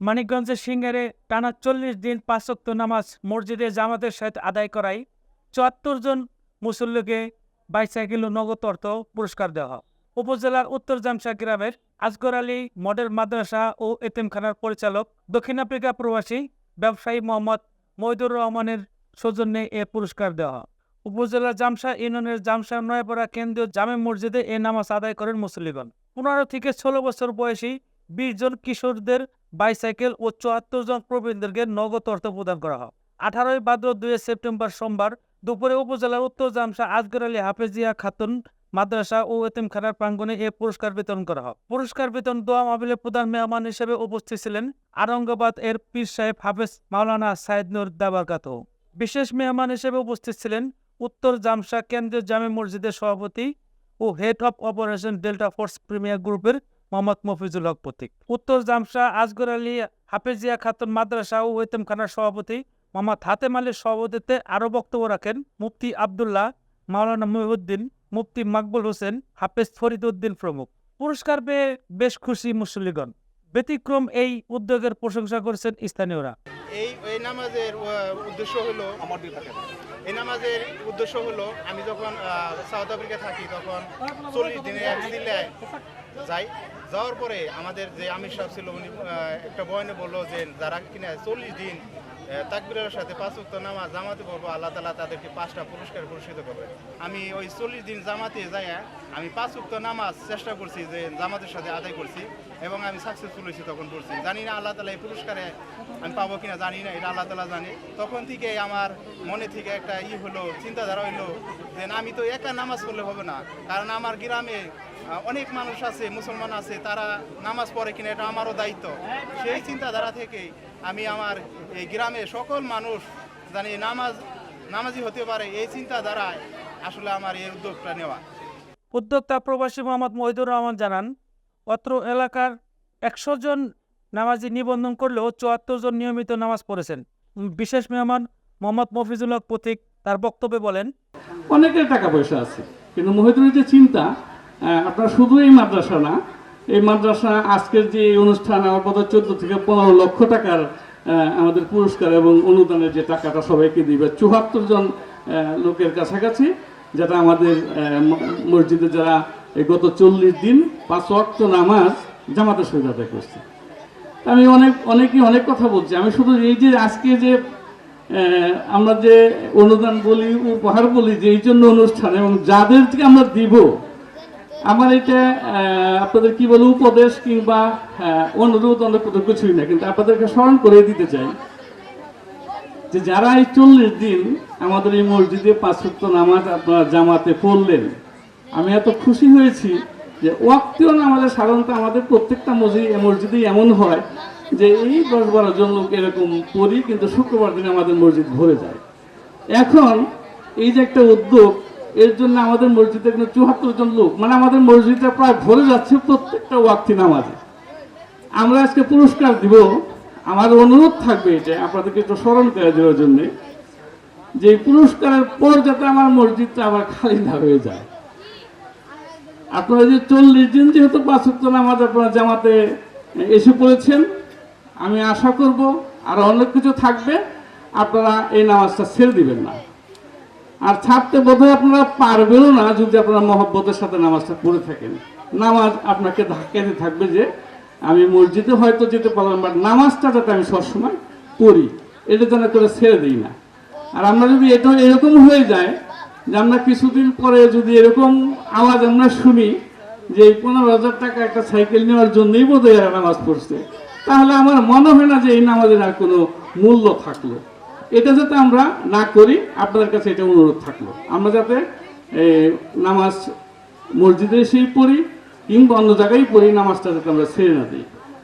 মানিকগঞ্জের সিঙ্গারে টানা চল্লিশ দিন পাঁচক্ত নামাজ মসজিদে জামাতের সাথে আদায় করায় চুয়াত্তর জন মুসল্লিকে বাইসাইকেল নগদ অর্থ পুরস্কার দেওয়া উপজেলার উত্তর জামশা গ্রামের আজগর আলী মডেল মাদ্রাসা ও এতিমখানার পরিচালক দক্ষিণ আফ্রিকা প্রবাসী ব্যবসায়ী মোহাম্মদ মইদুর রহমানের সৌজন্যে এ পুরস্কার দেওয়া উপজেলার জামশা ইউনিয়নের জামশা নয়পাড়া কেন্দ্রীয় জামে মসজিদে এ নামাজ আদায় করেন মুসল্লিগণ। পনেরো থেকে ষোলো বছর বয়সী বিশ জন কিশোরদের বাইসাইকেল ও চুয়াত্তর জন প্রবীণদেরকে নগদ অর্থ প্রদান করা হয়। আঠারোই ভাদ্র দুই সেপ্টেম্বর সোমবার দুপুরে উপজেলার উত্তর জামশা আজগর আলী হাফেজিয়া খাতুন মাদ্রাসা ও এতিমখানার প্রাঙ্গণে এ পুরস্কার বিতরণ করা হয়। পুরস্কার বিতরণ দোয়া মাহবিলের প্রধান মেহমান হিসেবে উপস্থিত ছিলেন আরঙ্গাবাদ এর পীর সাহেব হাফেজ মাওলানা সাইদ নুর দাবারকাত। বিশেষ মেহমান হিসেবে উপস্থিত ছিলেন উত্তর জামশা কেন্দ্রীয় জামে মসজিদের সভাপতি ও head of operation Delta Force Premier গ্রুপের মোহাম্মদ মফিজুল হক প্রতীক। উত্তর জামশা আজগর আলী হাফেজিয়া খাতুন মাদ্রাসা ও এতিমখানার সভাপতি মোহাম্মদ হাতেম আলীর সভাপতিতে আরও বক্তব্য রাখেন মুফতি আবদুল্লাহ মাওলানা মহিউদ্দিন, মুফতি মাকবুল হোসেন, হাফেজ ফরিদ উদ্দিন প্রমুখ। পুরস্কার পেয়ে বেশ খুশি মুসল্লিগণ। ব্যতিক্রম এই উদ্যোগের প্রশংসা করেছেন স্থানীয়রা। এই এই নামাজের উদ্দেশ্য হলো আমার এই নামাজের উদ্দেশ্য হলো আমি যখন আহ, সাউথ আফ্রিকা থাকি তখন চল্লিশ দিনে এক জিল্লায় যাই। যাওয়ার পরে আমাদের যে আমির সাহেব ছিল উনি একটা বয়নে বলল যে যারা কিনা চল্লিশ দিন তাকবীরের সাথে পাঁচ উক্ত নামাজ, জামাতে পড়ব, আল্লাহ তালা তাদেরকে পাঁচটা পুরস্কার পুরস্কৃত করবে। আমি ওই চল্লিশ দিন জামাতে যাই আমি পাঁচ উক্ত নামাজ চেষ্টা করছি যে জামাতের সাথে আদায় করছি এবং আমি সাকসেসফুল হয়েছি তখন করছি জানি না আল্লাহ তালা এই পুরস্কারে আমি পাবো কিনা, জানি না, এটা আল্লাহ তালা জানে। তখন থেকে আমার মনে থেকে একটা ই হলো, চিন্তাধারা হইল যে আমি তো একা নামাজ পড়লে হবে না। কারণ আমার গ্রামে অনেক মানুষ আছে মুসলমান আছে তারা নামাজ পড়ে কিনা এটা আমারও দায়িত্ব। সেই চিন্তাধারা থেকে আমি আমার এই গ্রামে সকল মানুষ জানি নামাজ নামাজি হতে পারে এই চিন্তাধারায় আসলে আমার এই উদ্যোগটা নেওয়া। উদ্যোক্তা প্রবাসী মোহাম্মদ মহিদুর রহমান জানান অত্র এলাকার একশো জন নামাজি নিবন্ধন করলেও চুয়াত্তর জন নিয়মিত নামাজ পড়েছেন। বিশেষ মেহমান মোহাম্মদ মফিজুল হক প্রতীক তার বক্তব্যে বলেন অনেকের টাকা পয়সা আছে কিন্তু মহিদুরের যে চিন্তা আপনার শুধু এই মাদ্রাসা না, এই মাদ্রাসা আজকের যে অনুষ্ঠান, আমার বোধ চোদ্দ থেকে পনেরো লক্ষ টাকার আমাদের পুরস্কার এবং অনুদানের যে টাকাটা সবাইকে দিবে, চুয়াত্তর জন লোকের কাছাকাছি যেটা আমাদের মসজিদে যারা এই গত চল্লিশ দিন পাঁচ ওয়াক্ত নামাজ জামাতের সহিত আদায় করছে। আমি অনেক, অনেকেই অনেক কথা বলছি। আমি শুধু এই যে আজকে যে আমরা যে অনুদান বলি, উপহার বলি, যে এই জন্য অনুষ্ঠান এবং যাদেরকে আমরা দিব আমার এটা আপনাদের কি বলে উপদেশ কিংবা অনুরোধ কোনো কিছুই না কিন্তু আপনাদেরকে স্মরণ করে দিতে চাই যে যারা এই চল্লিশ দিন আমাদের এই মসজিদে পাঁচ সপ্তাহ নামাজ আপনারা জামাতে পড়লেন, আমি এত খুশি হয়েছি যে ওয়াক্তীয় নামাজের সাধারণত আমাদের প্রত্যেকটা মসজিদ মসজিদেই এমন হয় যে এই দশ বারো জন লোক এরকম পড়ি, কিন্তু শুক্রবার দিনে আমাদের মসজিদ ভরে যায়। এখন এই যে একটা উদ্যোগ এর জন্য আমাদের মসজিদে কিন্তু চুয়াত্তর জন লোক। মানে আমাদের মসজিদটা প্রায় ভরে যাচ্ছে প্রত্যেকটা ওয়াক্তি নামাজে। আমরা আজকে পুরস্কার দিব। আমার অনুরোধ থাকবে এটা। আপনাদেরকে একটু স্মরণ করে দেওয়ার জন্যে যে পুরস্কারের পর যাতে আমার মসজিদটা আবার খালি না হয়ে যায়। আপনারা যে চল্লিশ দিন যেহেতু পাঁচ নামাজ আপনারা জামাতে এসে পড়েছেন, আমি আশা করব আর অনেক কিছু থাকবে। আপনারা এই নামাজটা ছেড়ে দিবেন না। আর ছাড়তে বোধহয় আপনারা পারবেনও না যদি আপনারা মহব্বতের সাথে নামাজটা পড়ে থাকেন। নামাজ আপনাকে ধাক্কা ধাক্কাতে থাকবে যে আমি মসজিদে হয়তো যেতে পারলাম বাট নামাজটা যাতে আমি সবসময় পড়ি, এটা যেন করে ছেড়ে দিই না। আর আমরা যদি এটা এরকম হয়ে যায় যে আমরা কিছুদিন পরে যদি এরকম আওয়াজ আমরা শুনি যে এই পনেরো হাজার টাকা একটা সাইকেল নেওয়ার জন্যই বোধ হয় এরা নামাজ পড়ছে, তাহলে আমার মনে হয় না যে এই নামাজের আর কোনো মূল্য থাকল। এটা যাতে আমরা না করি আপনার কাছে এটা অনুরোধ থাকল। আমরা যাতে নামাজ মসজিদে এসেই পড়ি কিংবা অন্য জায়গায় পড়ি, নামাজটা যাতে আমরা ছেড়ে না দিই।